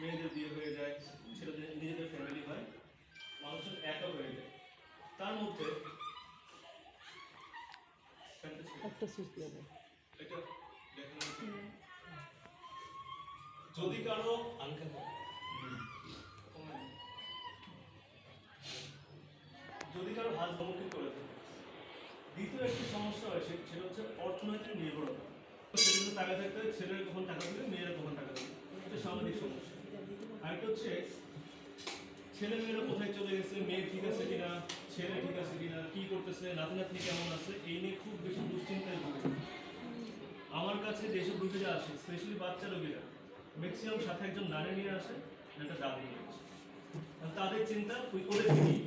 মেয়েদের বিয়ে হয়ে যায় ছেলেদের নিজেদের ফ্যামিলি হয় মানুষের একা হয়ে যায়। তার মধ্যে একটা এটা যদি কারও যদি কারও হাত সম্মুখীন করে থাকে দ্বিতীয় একটি সমস্যা হয় সেটা হচ্ছে অর্থনৈতিক নির্ভরতা। ছেলেদের টাকা থাকতে ছেলেরা কখন টাকা দেবে মেয়েরা কখন টাকা দেবে। এটা সামাজিক সমস্যা। আরেকটা হচ্ছে, ছেলে মেয়েরা কোথায় চলে গেছে, মেয়ে ঠিক আছে কিনা, ছেলে ঠিক আছে কিনা, কি করতেছে নাতি নাতনি কেমন আছে, এই নিয়ে খুব বেশি দুশ্চিন্তায় ভুগে। আমার কাছে যেসব রোগীরা আসে স্পেশালি বাচ্চা রোগীরা ম্যাক্সিমাম সাথে একজন নারী নিয়ে আসে, একটা দাদি নিয়ে আসে। তাদের চিন্তা, ওই ওদের থেকেই।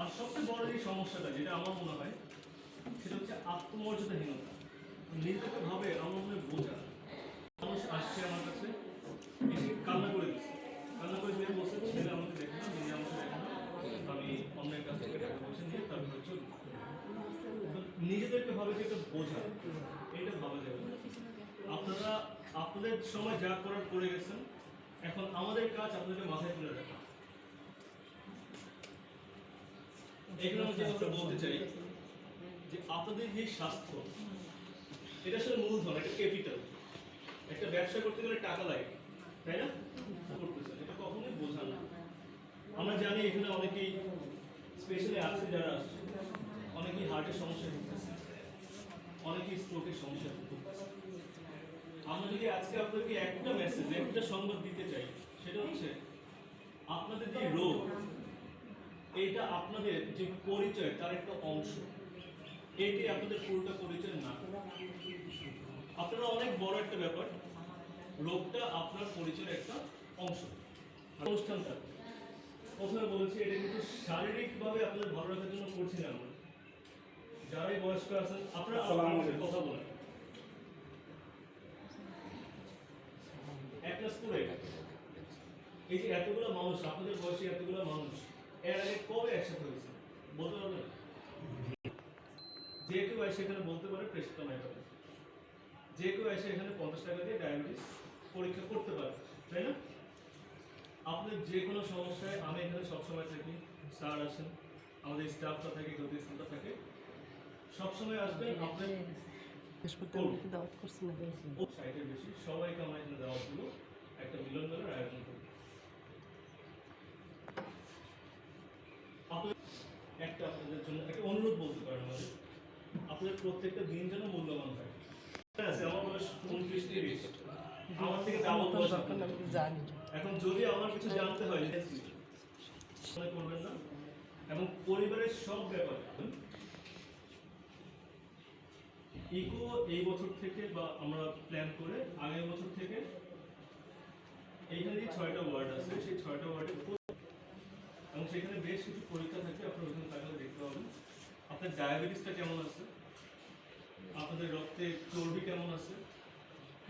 আর সবচেয়ে বড় যে সমস্যাটা, যেটা আমার মনে হয়, সেটা হচ্ছে আত্মমর্যাদাহীনতা। নিজেকে ভাবে আমার মনে বোঝা। মানুষ আসছে আমার কাছে কান্না কান্না করে ছেলে আমাকে আমি অন্যের নিয়ে নিজেদেরকে ভাবে যে একটা বোঝা। এটা ভাবা যাবে আপনারা, আপনাদের সময় যা করার করে গেছেন, এখন আমাদের কাজ আপনাদের মাথায় তুলে রাখা। এখানে আমি যে বলতে চাই, যে আপনাদের যে স্বাস্থ্য, এটা আসলে মূলধন একটা ক্যাপিটাল একটা ব্যবসা করতে গেলে টাকা লাগে। তাই না? করতেছেন এটা কখনোই বোঝা না আমরা জানি এখানে অনেকেই স্পেশালি আছে যারা আসছে অনেকেই হার্টের সমস্যা ভুগতেছে, অনেকেই স্ট্রোকের সমস্যা ভুগতেছে। আমরা যদি আজকে আপনাদেরকে একটা মেসেজ একটা সংবাদ দিতে চাই, সেটা হচ্ছে আপনাদের যে রোগ, এটা আপনাদের যে পরিচয়, তার একটা অংশ, এটি আপনাদের পুরোটা পরিচয় না। আপনারা অনেক বড় একটা ব্যাপার রোগটা আপনার পরিচয়ের একটা অংশ। অনুষ্ঠানটা প্রথমে বলেছি এটা কিন্তু শারীরিকভাবে আপনাদের ভালো রাখার জন্য করছি না আমরা। যারাই বয়স্ক আছেন আপনারা কথা বলেন। এক ক্লাস করে এই যে এতগুলো মানুষ আপনাদের বয়সে এতগুলো মানুষ এর আগে কবে একসাথে হয়েছে? বলতে পারবেন? যে কেউ এসে এখানে বলতে পারে প্রেশার কমাই পারে যে কেউ এসে এখানে পঞ্চাশ টাকা দিয়ে ডায়াবেটিস পরীক্ষা করতে পারে তাই না? আপনাদের যে কোনো সমস্যায় আমি এখানে সবসময় থাকি স্যার আসেন আমাদের স্টাফটা থাকে যদি স্টাফটা থাকে। সবসময় আসবেন আপনার হাসপাতালে দাওয়াত করছি না ও সাইটের বেশি সবাইকে আমরা এখানে দেওয়া হলো একটা মিলন মেলার আয়োজন একটা আপনাদের জন্য একটা অনুরোধ বলতে পারেন আমাদের। আপনাদের প্রত্যেকটা দিন যেন মূল্যবান হয় ঠিক আছে আমার বয়স উনত্রিশ তিরিশ আমার থেকে জানি। এখন যদি আমার কিছু জানতে হয় করবেন না? এবং পরিবারের সব ব্যাপার। ইকো এই বছর থেকে বা আমরা প্ল্যান করে আগামী বছর থেকে এইখানে যে ছয়টা ওয়ার্ড আছে সেই ছয়টা ওয়ার্ডে এবং সেখানে বেশ কিছু পরীক্ষা থাকে আপনার ওখানে তাহলে দেখতে পাবেন। আপনার ডায়াবেটিসটা কেমন আছে? আপনাদের রক্তে চর্বি কেমন আছে?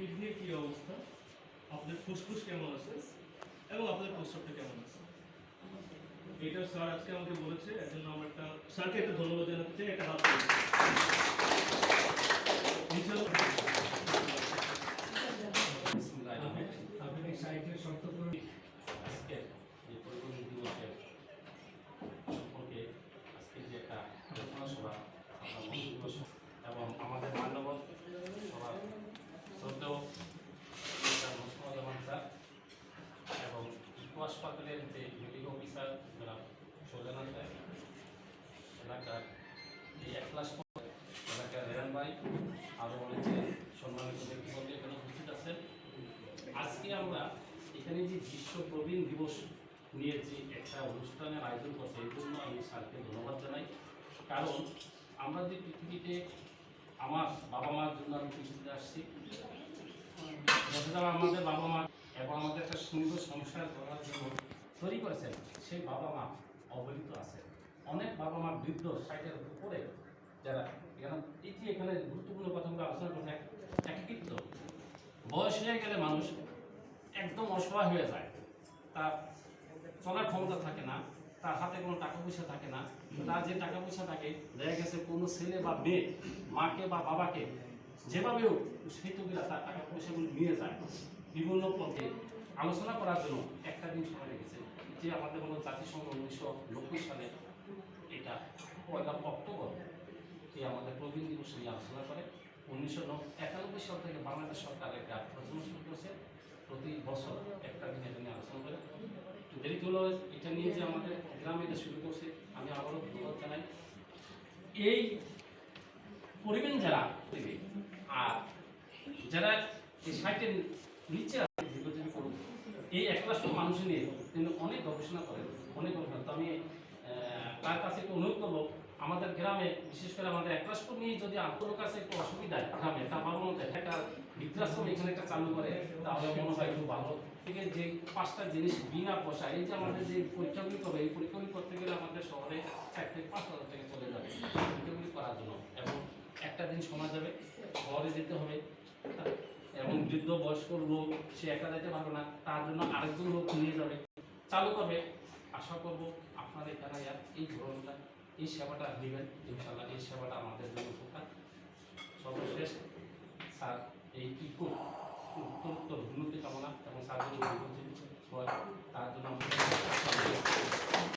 কিডনির কী অবস্থা? আপনাদের ফুসফুস কেমন আছে? এবং আপনাদের প্রস্রাবটা কেমন আছে? এটা স্যার আজকে আমাকে বলেছে এর জন্য আমার একটা স্যারকে একটা ধন্যবাদ জানাতে চাই, একটা হাত তালি। ইনশাআল্লাহ আপনি সাইটের শর্ত করে আজকে যে পরিবহন দিবসের সম্পর্কে আজকে যে একটা আলোচনা সভা আমরা মূল দিবস এবং আমাদের মান্যবর সবার শ্রদ্ধেয় মিস্টার স্যার এবং হাসপাতালের যে মেডিকেল অফিসার যারা সৌজানা এলাকার এই এক ক্লাস এলাকার রেহান ভাই আরও অনেকে সম্মানিত ব্যক্তিবর্গ এখানে উপস্থিত আছেন। আজকে আমরা এখানে যে বিশ্ব প্রবীণ দিবস নিয়ে যে একটা অনুষ্ঠানের আয়োজন করছে, এই জন্য আমি স্যারকে ধন্যবাদ জানাই। কারণ আমরা যে পৃথিবীতে আমার বাবা মার জন্য আমি পৃথিবীতে আসছি যতটা আমাদের বাবা মা এবং আমাদের একটা সুন্দর সংসার করার জন্য তৈরি করেছেন। সেই বাবা মা অবহেলিত আছে অনেক বাবা মা বৃদ্ধ সাইটের উপরে যারা এখানে এই এখানে গুরুত্বপূর্ণ কথাগুলো আলোচনা করছে। একাকিত্ব বয়স হয়ে গেলে মানুষ একদম অসহায় হয়ে যায়। তার চলার ক্ষমতা থাকে না, তার হাতে কোনো টাকা পয়সা থাকে না, তার যে টাকা পয়সা থাকে, দেখা গেছে কোনো ছেলে বা মেয়ে, মাকে বা বাবাকে যেভাবে হোক সেই তবিরা তার টাকা পয়সাগুলো নিয়ে যায়। বিভিন্ন পথে আলোচনা করার জন্য একটা দিন সময় রেখেছে যে আমাদের হলো জাতিসংঘ উনিশশো নব্বই সালে এটা পয়লা অক্টোবর এই আমাদের প্রবীণ দিবস নিয়ে আলোচনা করে। উনিশশো একানব্বই সাল থেকে বাংলাদেশ সরকার একটা আলোচনা শুরু করেছে। প্রতি বছর একটা দিন এটা নিয়ে আলোচনা করে। দেরি হলো এটা নিয়ে যে আমাদের গ্রামে এটা শুরু করছে, আমি আবারও ধন্যবাদ জানাই। এই পরিবেশ যারা? আর যারা এই সাইটের নিচে এই এক মানুষ নিয়ে তিনি অনেক গবেষণা করেন, অনেক গবেষণা তো আমি তার কাছে একটু অনুরোধ করব, আমাদের গ্রামে, বিশেষ করে আমাদের একরাশপুর নিয়ে যদি আন্তর কাছে একটু অসুবিধা গ্রামে, তা মনে হয়। একটা বৃদ্ধাশ্রম এখানে একটা চালু করে, তাহলে মনে হয় একটু ভালো। থেকে যে পাঁচটা জিনিস বিনা পয়সা এই যে আমাদের যে পরীক্ষাগুলি করবে, এই পরীক্ষাগুলি করতে গেলে আমাদের শহরে চার থেকে পাঁচ হাজার টাকা চলে যাবে পরীক্ষাগুলি করার জন্য। এবং একটা দিন সময় যাবে, ঘরে যেতে হবে। এবং বৃদ্ধ বয়স্ক লোক, সে একা যেতে পারবে না, তার জন্য আরেকজন লোক নিয়ে যাবে। চালু করবে। আশা করব আপনাদের আর এই ধরনটা, এই সেবাটা নেবেন। ইনশাল্লাহ এই সেবাটা আমাদের জন্য উপকার। সর্বশেষ, স্যার, এই ইকো উত্তর উন্নতি কামনা এবং স্যার যদি তার জন্য আমাদের